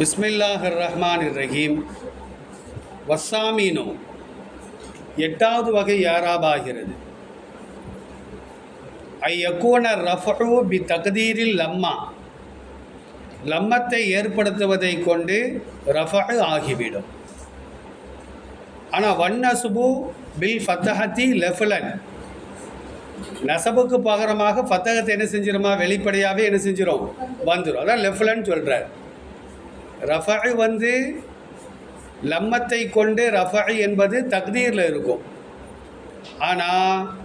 பிஸ்மில்லாஹர் ரஹ்மான் ரஹீம் வசாமீனோ எட்டாவது வகை யாராபாகிறது? ஐயக்கூன ரஃபு பி தகதீரில் லம்மா. லம்மத்தை ஏற்படுத்துவதை கொண்டு ரஃபு ஆகிவிடும். ஆனால் வன்னசுபு பில் ஃபத்தஹத்தி லெஃபலன். நசபுக்கு பகரமாக ஃபத்தகத்தை என்ன செஞ்சிருமா? வெளிப்படையாகவே என்ன செஞ்சிடும் வந்துடும் அதான் லெஃபலன் சொல்கிறார் ரஃபாய் வந்து லம்மத்தை கொண்டு ரஃபாய் என்பது தக்தீரில் இருக்கும். ஆனால்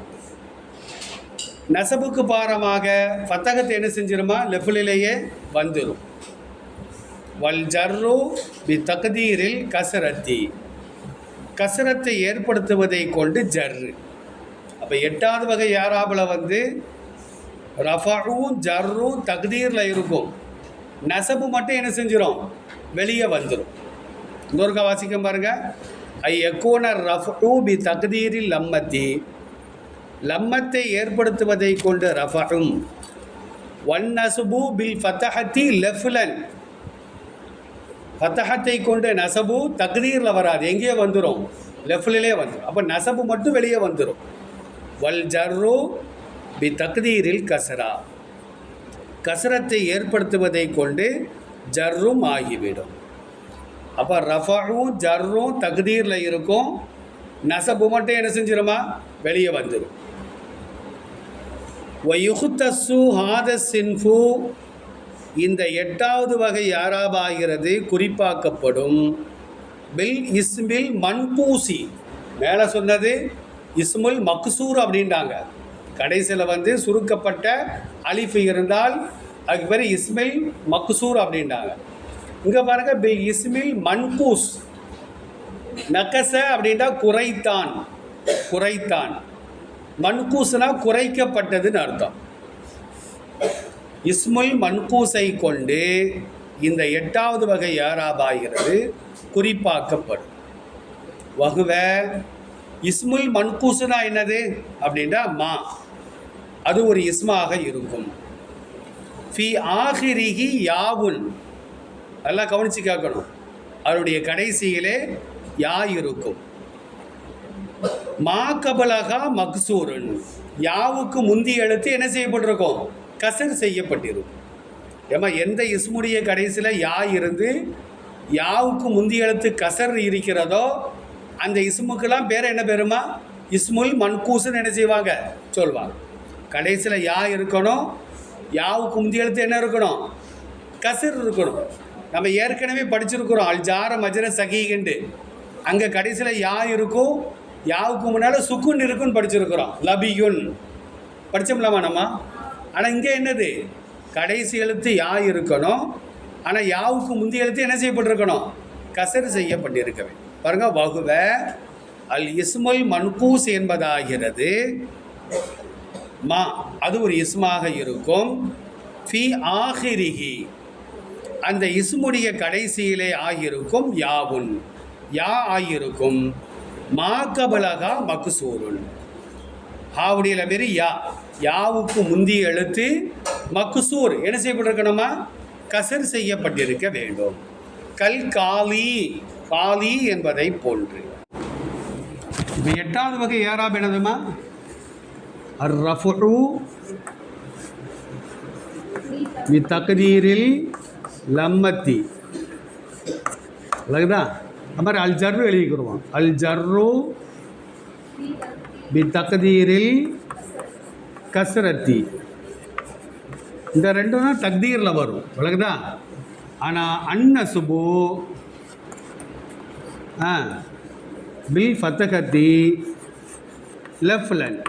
நெசபுக்கு பாரமாக ஃபத்தகத்தை என்ன செஞ்சிருமா? லெஃபுலிலேயே வந்துடும் வல் ஜர்ரு பி தக்தீரில் கசரத்தி. கசரத்தை ஏற்படுத்துவதை கொண்டு ஜர்ரு. அப்போ எட்டாவது வகை யாராபில் வந்து? ரஃபாவும் ஜர்ரும் தக்தீரில் இருக்கும். நெசப்பு மட்டும் என்ன செஞ்சிடும் வெளியே வந்துடும் இன்னொருக்கா வாசிக்கம் பாருங்க. ஐ எக்கோன ரஃபு பி தகுதீரில் லம்மத்தி. லம்மத்தை ஏற்படுத்துவதை கொண்டு ரஃபும் ஒன் நசுபு பில் ஃபத்தஹத்தி லெஃப்லன். ஃபத்தஹத்தை கொண்டு நசபு தகுதீரில் வராது. எங்கேயோ வந்துடும் லெஃப்லிலே வந்துடும் அப்போ நசபு மட்டும் வெளியே வந்துடும் வல் ஜர்ரு பி தக்தீரில் கசரா கசரத்தை ஏற்படுத்துவதை கொண்டு ஜர்ரும் ஆகிவிடும். அப்போ ரஃபாவும் ஜர்ரும் தகுதீரில் இருக்கும். நசபு மட்டும் என்ன செஞ்சிருமா? வெளியே வந்துடும் வயுகுத்தசு ஹாத சின்ஃபு இந்த எட்டாவது வகை யாராபாகிறது? குறிப்பாக்கப்படும். பில் இஸ்மில் மண்பூசி மேலே சொன்னது இஸ்முல் மக்சூர் அப்படின்ட்டாங்க கடைசியில் வந்து சுருக்கப்பட்ட அலிஃபு இருந்தால் அதுக்கு பேர் இஸ்மில் மக்சூர் அப்படின்னாங்க. இங்கே பாருங்கள் பில் இஸ்மில் மன்கூஸ். நக்கச அப்படின்ட்டா குறைத்தான். குறைத்தான். மன்கூஸ்னா குறைக்கப்பட்டதுன்னு அர்த்தம். இஸ்முல் மன்கூஸை கொண்டு இந்த எட்டாவது வகை ஏராபாகிறது குறிப்பாக்கப்படும். வகுவ இஸ்முல் மன்கூசுனா என்னது? அப்படின்னா மா. அது ஒரு இஸ்மாக இருக்கும். ஃபி ஆஹிரிஹி யாவுன். நல்லா கவனித்து கேட்கணும். அவருடைய கடைசியிலே யா இருக்கும். மா கபலகா மக்சூரன். யாவுக்கு முந்தி எழுத்து என்ன செய்யப்பட்டிருக்கும்? கசர் செய்யப்பட்டிருக்கும். ஏமா எந்த இஸ்முடைய கடைசியில் யா இருந்து யாவுக்கு முந்தி எழுத்து கசர் இருக்கிறதோ அந்த இஸ்முக்கெல்லாம் பேர் என்ன பேருமா? இஸ்முல் மன்கூசுன்னு என்ன செய்வாங்க? சொல்வாங்க. கடைசியில் யா இருக்கணும் யாவுக்கு முந்தி எழுத்து என்ன இருக்கணும்? கசிர் இருக்கணும். நம்ம ஏற்கனவே படிச்சிருக்கிறோம். அல்ஜார மஜர சகிகண்டு அங்கே கடைசியில் யா இருக்கும் யாவுக்கு முன்னால் சுக்குன் இருக்குன்னு படிச்சிருக்கிறோம். லபியுன். படித்தோம்லாமா நம்ம? ஆனால் இங்கே என்னது? கடைசி எழுத்து யா இருக்கணும் ஆனால் யாவுக்கு முந்தைய எழுத்து என்ன செய்யப்பட்டிருக்கணும்? கசர் செய்யப்பட்டிருக்கவே. பாருங்க வகுவ அல் இஸ்முல் மன்கூஸ் என்பதாகிறது. மா அது ஒரு இஸ்மாக இருக்கும். ஃபி ஆஹிரிகி அந்த இஸ்முடைய கடைசியிலே ஆகியிருக்கும் யாவுன். யா ஆகியிருக்கும். மா கபலகா மக்குசூருன் ஹாவுடைய பேர் யா. யாவுக்கு முந்திய எழுத்து மக்குசூர் என்ன செய்யப்பட்டிருக்கணுமா? கசர் செய்யப்பட்டிருக்க வேண்டும். கல் காலி காலி என்பதை போன்று. இப்போ எட்டாவது வகை ஏறாப் என்னதுமா அர் ரஃபு பி லம்மத்தி அழகுதா அது மாதிரி அல் ஜர்ரு எழுதிக்கிறோம் அல் ஜர்ரு பி தக்தீரில் கசரத்தி இந்த ரெண்டும் தான் தக்தீரில் வரும் விளக்குதா ஆனால் அன்னசுபு ஆ பில் ஃபத்தகத்தி லெஃப்லன்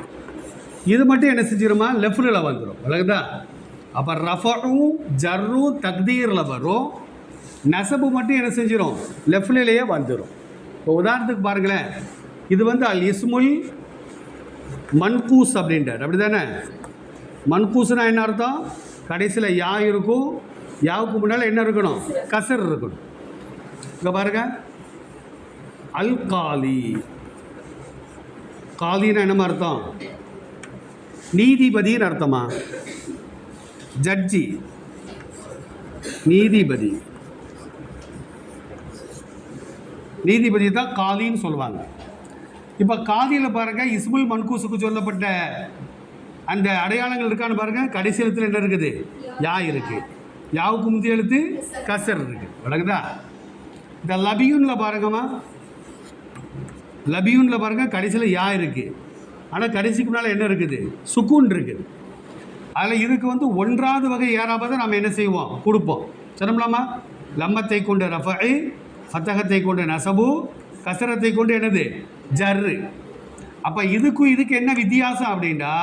இது மட்டும் என்ன செஞ்சிருமா? லெஃப்டில் வந்துடும் விளக்குதா அப்போ ரஃபரும் ஜர்ரும் தக்தீரில் வரும். நெசப்பு மட்டும் என்ன செஞ்சிடும் லெஃப்ட்லேயே வந்துடும் இப்போ உதாரணத்துக்கு பாருங்களேன். இது வந்து அல் இஸ்முல் மன்கூஸ் அப்படின்றார். அப்படி தானே மன்கூஸ்னா என்ன அர்த்தம்? கடைசியில் யா இருக்கும். யாவுக்கு முன்னால் என்ன இருக்கணும்? கசர் இருக்கணும். இங்கே பாருங்க. அல் காலி. காலின்னா என்னமா அர்த்தம்? நீதிபதின்னு அர்த்தமா? ஜட்ஜி. நீதிபதி. நீதிபதி தான் காலின்னு சொல்லுவாங்க இப்போ காதியில் பாருங்க இஸ்முல் மன்கூசுக்கு சொல்லப்பட்ட அந்த அடையாளங்கள் இருக்கான்னு பாருங்க கடைசி எழுத்துல என்ன இருக்குது? யா இருக்கு. யாவுக்கு முந்தைய எழுத்து? கசர் இருக்கு. விளங்குதா இந்த லபியூன்ல பாருங்கம்மா. லபியூன்ல பாருங்க கடைசியில் யா இருக்குது ஆனால் கடைசிக்கு முன்னால் என்ன இருக்குது? சுக்கூன் இருக்குது. அதில் இதுக்கு வந்து ஒன்றாவது வகை ஏறாபதை நம்ம என்ன செய்வோம்? கொடுப்போம். சொன்னோம்லாமா? லம்மத்தை கொண்டு ரஃபை ஃபத்தகத்தை கொண்டு நசபு கசரத்தை கொண்டு என்னது? ஜர்ரு. அப்போ இதுக்கும் இதுக்கு என்ன வித்தியாசம் அப்படின்னா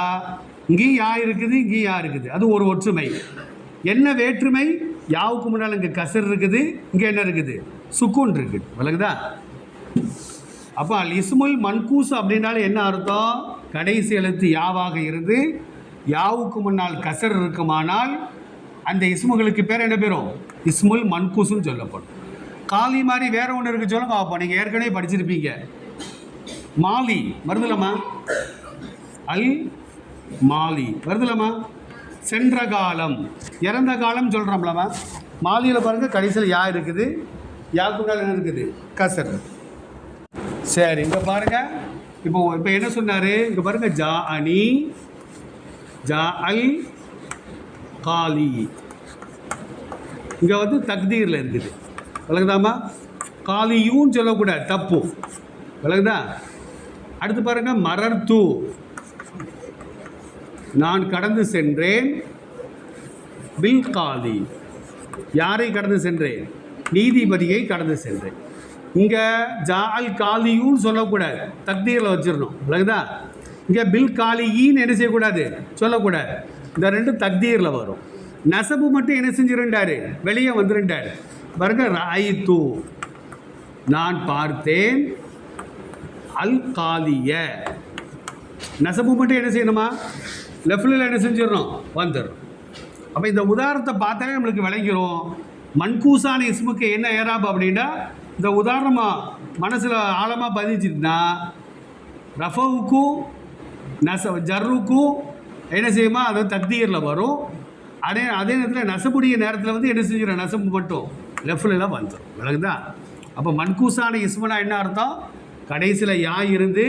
இங்கேயும் யா இருக்குது இங்கேயும் யா இருக்குது. அது ஒரு ஒற்றுமை. என்ன வேற்றுமை? யாவுக்கு முன்னால் இங்கே கசர் இருக்குது இங்கே என்ன இருக்குது? சுக்குன் இருக்குது. விளக்குதா அப்போ அல் இஸ்முல் மன்கூஸ் அப்படின்னாலும் என்ன அர்த்தம்? கடைசி எழுத்து யாவாக இருந்து யாவுக்கு முன்னால் கசர் இருக்குமானால் அந்த இஸ்முகளுக்கு பேர் என்ன பேரும்? இஸ்முல் மன்கூஸ்னு சொல்லப்படும். காலி மாதிரி வேற ஒன்று இருக்கு சொல்லுங்க அப்போ நீங்கள் ஏற்கனவே படிச்சிருப்பீங்க. மாலி வருதுலமா அல் மாலி வருதுலமா சென்ற காலம். இறந்த காலம் சொல்கிறோம்லமா மாலியில் பாருங்கள் கடைசியில் யா இருக்குது. யாக்கு என்ன இருக்குது? கசர். சரி இங்கே பாருங்கள் இப்போ இப்போ என்ன சொன்னார்? இங்கே பாருங்க ஜா அனி ஜா அல் காலி. இங்கே வந்து தக்தீரில் இருக்குது விளக்குதாமா காலியும் சொல்லக்கூடாது தப்பு. விளக்குதா? அடுத்து பாருங்க மரர்த்து. நான் கடந்து சென்றேன் பில் காலி யாரை கடந்து சென்றேன்? நீதிபதியை கடந்து சென்றேன். இங்கே ஜால் காலியூன்னு சொல்லக்கூடாது. தக்தீரில் வச்சிடணும். விளக்குதா இங்கே பில் காலியின்னு என்ன செய்யக்கூடாது? சொல்லக்கூடாது. இந்த ரெண்டு தக்தீரில் வரும். நெசவு மட்டும் என்ன செஞ்சிருந்தாரு? வெளியே வந்துருண்டாரு பாருங்க ராயித்து நான் பார்த்தேன். அல் காலிய. நசபு மட்டும் என்ன செய்யணுமா? லெஃப்டில் என்ன செஞ்சிடணும்? வந்துடும் அப்போ இந்த உதாரணத்தை பார்த்தாலே நம்மளுக்கு விளங்கிரும். மன்கூசான இஸ்முக்கு என்ன ஏறாப் அப்படின்னா இந்த உதாரணமாக மனசில் ஆழமாக பதிஞ்சிட்டுனா ரஃபவுக்கும் நச ஜர்ருக்கும் என்ன செய்யுமா? அது தக்தீரில் வரும். அதே அதே நேரத்தில் நசபுடைய நேரத்தில் வந்து என்ன செஞ்சிடும் நசம்பு மட்டும் லெஃப்டில் வந்துடும் விலகுதா அப்போ மன்கூசான இஸ்மனா என்ன அர்த்தம்? கடைசியில் யா இருந்து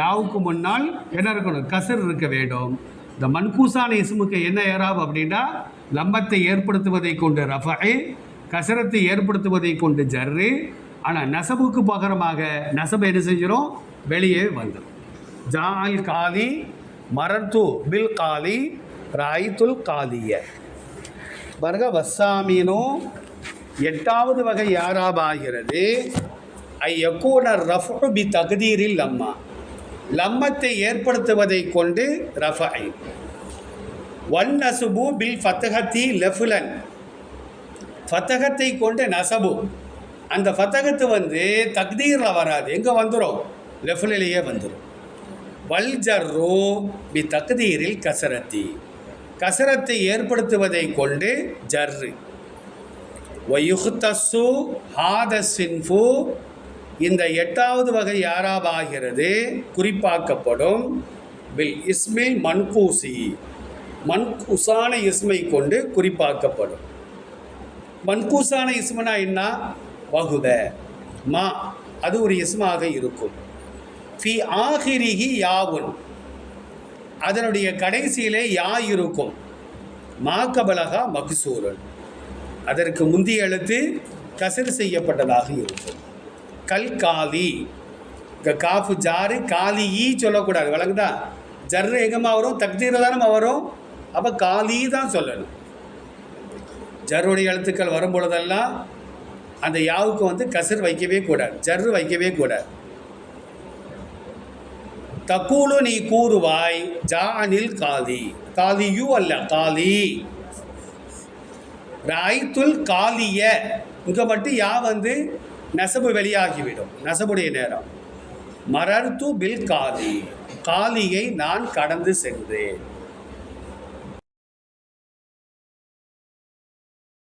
யாவுக்கு முன்னால் என்ன இருக்கணும்? கசர் இருக்க வேண்டும். இந்த மன்கூசான இஸ்முக்கு என்ன ஏறாவு அப்படின்னா லம்பத்தை ஏற்படுத்துவதை கொண்டு ரஃபை கசரத்தை ஏற்படுத்துவதை கொண்டு ஜர்ரு. ஆனால் நசபுக்கு பகரமாக நசபை என்ன செஞ்சிடும் வெளியே வந்துடும் ஜால் காலி மரத்து பில் காலி ராய்துல் காலிய. பாருங்க வசாமீனோ எட்டாவது வகை யாராபாகிறது? ஐ யக்கூன ரஃபு பி தகுதீரில் லம்மா. லம்மத்தை ஏற்படுத்துவதை கொண்டு ரஃபை. One நசுபு bill ஃபத்தகத்தி லெஃபுலன். ஃபத்தகத்தை கொண்டு நசபு. அந்த ஃபத்தகத்து வந்து தக்தீரில் வராது. எங்கே வந்துடும் லெஃபுலிலேயே வந்துடும் வல் ஜர்ரு பி தக்தீரில் கசரத்தி. கசரத்தை ஏற்படுத்துவதை கொண்டு ஜர்ரு. வயுஹ்தஸ்ஸு ஹாத சின்ஃபு இந்த எட்டாவது வகை யாராவாகிறது குறிப்பாக்கப்படும் பில் இஸ்மில் மன்கூசி. மன்கூசான இஸ்மை கொண்டு குறிப்பாக்கப்படும். மன்கூசான இஸ்மனா என்ன வகுத மா அது ஒரு இஸ்மாக இருக்கும். ஃபி ஆஹிரிஹி யாவுன். அதனுடைய கடைசியிலே யா இருக்கும். மா கபலகா மக்சூரன். அதற்கு முந்தைய எழுத்து கசர் செய்யப்பட்டதாக இருக்கும். கல் காலி. இங்கே காஃபு ஜாரு காலி ஈ சொல்லக்கூடாது. வழங்குதா ஜர்ரு எங்கம்மா வரும்? தக்தீர தானே வரும்? அப்போ காலி தான் சொல்லணும். ஜருடைய எழுத்துக்கள் வரும் பொழுதெல்லாம் அந்த யாவுக்கு வந்து கசர் வைக்கவே கூடாது. ஜர்ரு வைக்கவே கூடாது. தக்கூலு நீ கூறுவாய் ஜானில் காதி காலியு அல்ல காலி. ராய்த்துல் காலிய. இங்கே மட்டும் யா வந்து நெசபு வெளியாகிவிடும். நெசபுடைய நேரம். மரர்த்து பில் காலி. காலியை நான் கடந்து சென்றேன்.